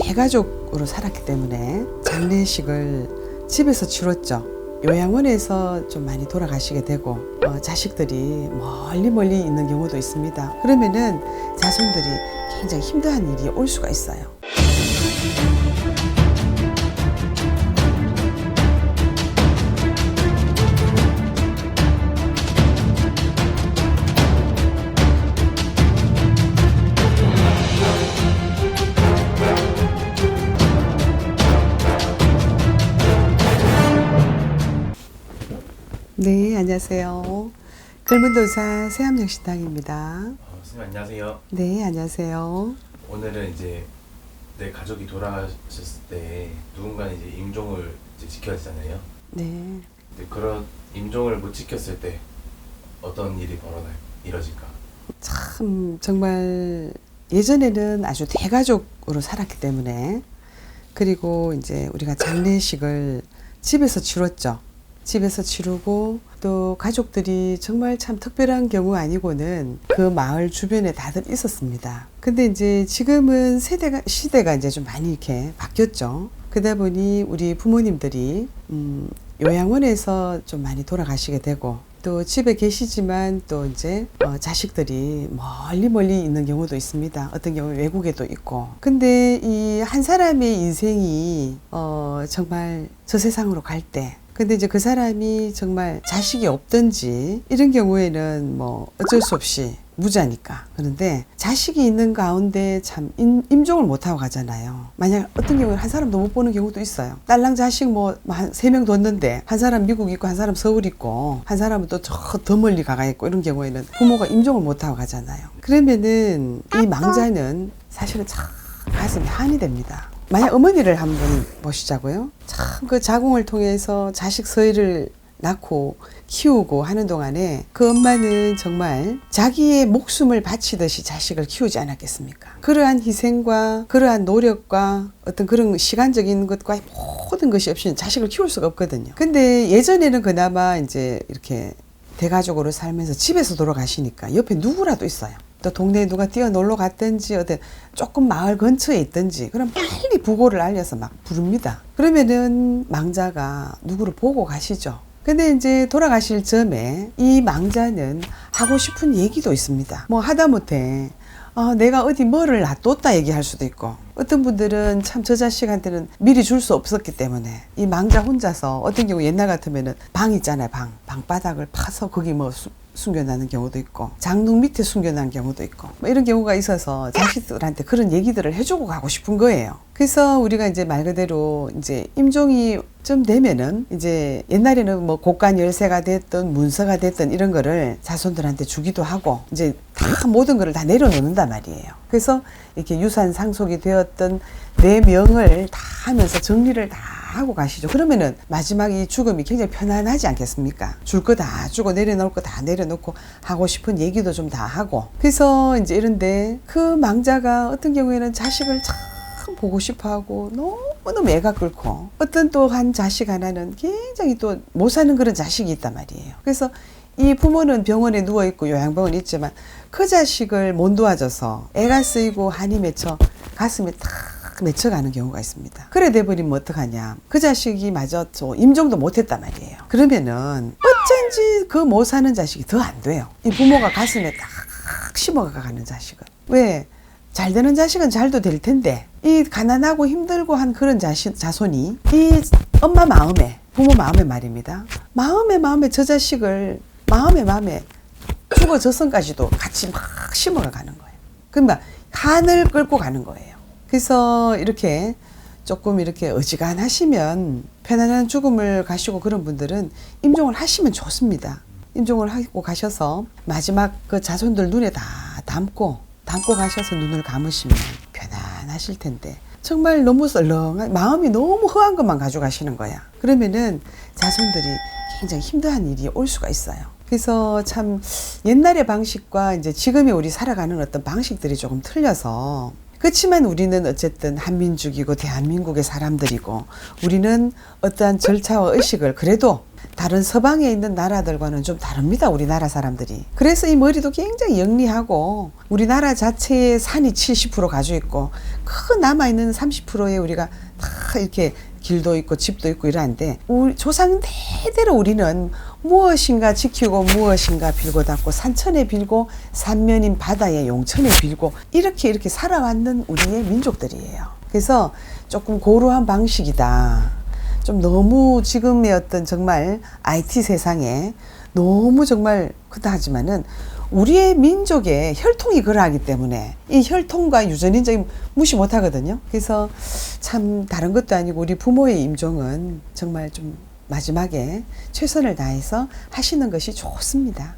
대가족으로 살았기 때문에 장례식을 집에서 치렀죠. 요양원에서 좀 많이 돌아가시게 되고 어, 자식들이 멀리 멀리 있는 경우도 있습니다. 그러면은 자손들이 굉장히 힘든 일이 올 수가 있어요. 네, 안녕하세요. 글문도사 새암역 식당입니다. 어, 선생님 안녕하세요. 네, 안녕하세요. 오늘은 이제 내 가족이 돌아가셨을 때 누군가는 이제 임종을 이제 지켜야 되잖아요. 네. 근데 그런 임종을 못 지켰을 때 어떤 일이 벌어나요? 이뤄질까? 참 정말 예전에는 아주 대가족으로 살았기 때문에 그리고 이제 우리가 장례식을 집에서 치렀죠. 집에서 치르고 또 가족들이 정말 참 특별한 경우 아니고는 그 마을 주변에 다들 있었습니다. 근데 이제 지금은 세대가 시대가 이제 좀 많이 이렇게 바뀌었죠. 그러다 보니 우리 부모님들이 음, 요양원에서 좀 많이 돌아가시게 되고 또 집에 계시지만 또 이제 어, 자식들이 멀리 멀리 있는 경우도 있습니다. 어떤 경우 외국에도 있고. 근데 이 한 사람의 인생이 어, 정말 저 세상으로 갈 때. 근데 이제 그 사람이 정말 자식이 없든지 이런 경우에는 뭐 어쩔 수 없이 무자니까. 그런데 자식이 있는 가운데 참 임, 임종을 못하고 가잖아요. 만약 어떤 경우에 한 사람도 못 보는 경우도 있어요. 딸랑 자식 뭐 한 세 명 뒀는데 한 사람 미국 있고 한 사람 서울 있고 한 사람은 또 저 더 멀리 가가 있고 이런 경우에는 부모가 임종을 못하고 가잖아요. 그러면은 이 망자는 사실은 참 가슴이 한이 됩니다. 만약 어머니를 한번 보시자고요. 참 그 자궁을 통해서 자식 서희를 낳고 키우고 하는 동안에 그 엄마는 정말 자기의 목숨을 바치듯이 자식을 키우지 않았겠습니까? 그러한 희생과 그러한 노력과 어떤 그런 시간적인 것과 모든 것이 없이는 자식을 키울 수가 없거든요. 근데 예전에는 그나마 이제 이렇게 대가족으로 살면서 집에서 돌아가시니까 옆에 누구라도 있어요. 또 동네에 누가 뛰어 놀러 갔든지 어디 조금 마을 근처에 있든지 그럼 빨리 부고를 알려서 막 부릅니다. 그러면은 망자가 누구를 보고 가시죠. 근데 이제 돌아가실 점에 이 망자는 하고 싶은 얘기도 있습니다. 뭐 하다못해 어, 내가 어디 뭐를 놔뒀다 얘기할 수도 있고 어떤 분들은 참 저 자식한테는 미리 줄 수 없었기 때문에 이 망자 혼자서 어떤 경우 옛날 같으면은 방 있잖아요 방 방바닥을 파서 거기 뭐 수- 숨겨놓는 경우도 있고 장롱 밑에 숨겨놓은 경우도 있고 뭐 이런 경우가 있어서 자식들한테 그런 얘기들을 해주고 가고 싶은 거예요. 그래서 우리가 이제 말 그대로 이제 임종이 좀 되면은 이제 옛날에는 뭐 곡간 열쇠가 됐든 문서가 됐든 이런 거를 자손들한테 주기도 하고 이제 다 모든 거를 다 내려놓는단 말이에요. 그래서 이렇게 유산 상속이 되었던 내 명을 다 하면서 정리를 다 하고 가시죠. 그러면은 마지막 이 죽음이 굉장히 편안하지 않겠습니까? 줄 거 다 주고 내려놓을 거 다 내려놓고 하고 싶은 얘기도 좀 다 하고. 그래서 이제 이런데 그 망자가 어떤 경우에는 자식을 참 보고 싶어 하고 너무너무 애가 끓고 어떤 또 한 자식 하나는 굉장히 또 못 사는 그런 자식이 있단 말이에요. 그래서 이 부모는 병원에 누워 있고 요양병원 에 있지만 그 자식을 못 도와줘서 애가 쓰이고 한이 맺혀 가슴에 탁 맺혀가는 경우가 있습니다. 그래 돼버리면 어떡하냐. 그 자식이 마저 저 임종도 못했단 말이에요. 그러면은 어쩐지 그 못 사는 자식이 더 안 돼요. 이 부모가 가슴에 딱 심어가는 자식은. 왜? 잘 되는 자식은 잘도 될 텐데 이 가난하고 힘들고 한 그런 자식, 자손이 이 엄마 마음에 부모 마음에 말입니다. 마음에 마음에 저 자식을 마음에 마음에 죽어 저선까지도 같이 막 심어가 가는 거예요. 그러니까 한을 끌고 가는 거예요. 그래서 이렇게 조금 이렇게 어지간하시면 편안한 죽음을 가시고 그런 분들은 임종을 하시면 좋습니다. 임종을 하고 가셔서 마지막 그 자손들 눈에 다 담고 담고 가셔서 눈을 감으시면 편안하실 텐데 정말 너무 썰렁한 마음이 너무 허한 것만 가져가시는 거야. 그러면은 자손들이 굉장히 힘든 일이 올 수가 있어요. 그래서 참 옛날의 방식과 이제 지금의 우리 살아가는 어떤 방식들이 조금 틀려서 그렇지만 우리는 어쨌든 한민족이고 대한민국의 사람들이고 우리는 어떠한 절차와 의식을 그래도 다른 서방에 있는 나라들과는 좀 다릅니다. 우리나라 사람들이. 그래서 이 머리도 굉장히 영리하고 우리나라 자체의 산이 70% 가지고 있고 그 남아 있는 30%에 우리가 다 이렇게 길도 있고 집도 있고 이러는데 우리 조상 대대로 우리는 무엇인가 지키고 무엇인가 빌고 닦고 산천에 빌고 산면인 바다에 용천에 빌고 이렇게 이렇게 살아왔는 우리의 민족들이에요. 그래서 조금 고루한 방식이다. 좀 너무 지금의 어떤 정말 IT 세상에 너무 정말 그다 하지만은 우리의 민족의 혈통이 그러하기 때문에 이 혈통과 유전인적인 무시 못 하거든요. 그래서 참 다른 것도 아니고 우리 부모의 임종은 정말 좀 마지막에 최선을 다해서 하시는 것이 좋습니다.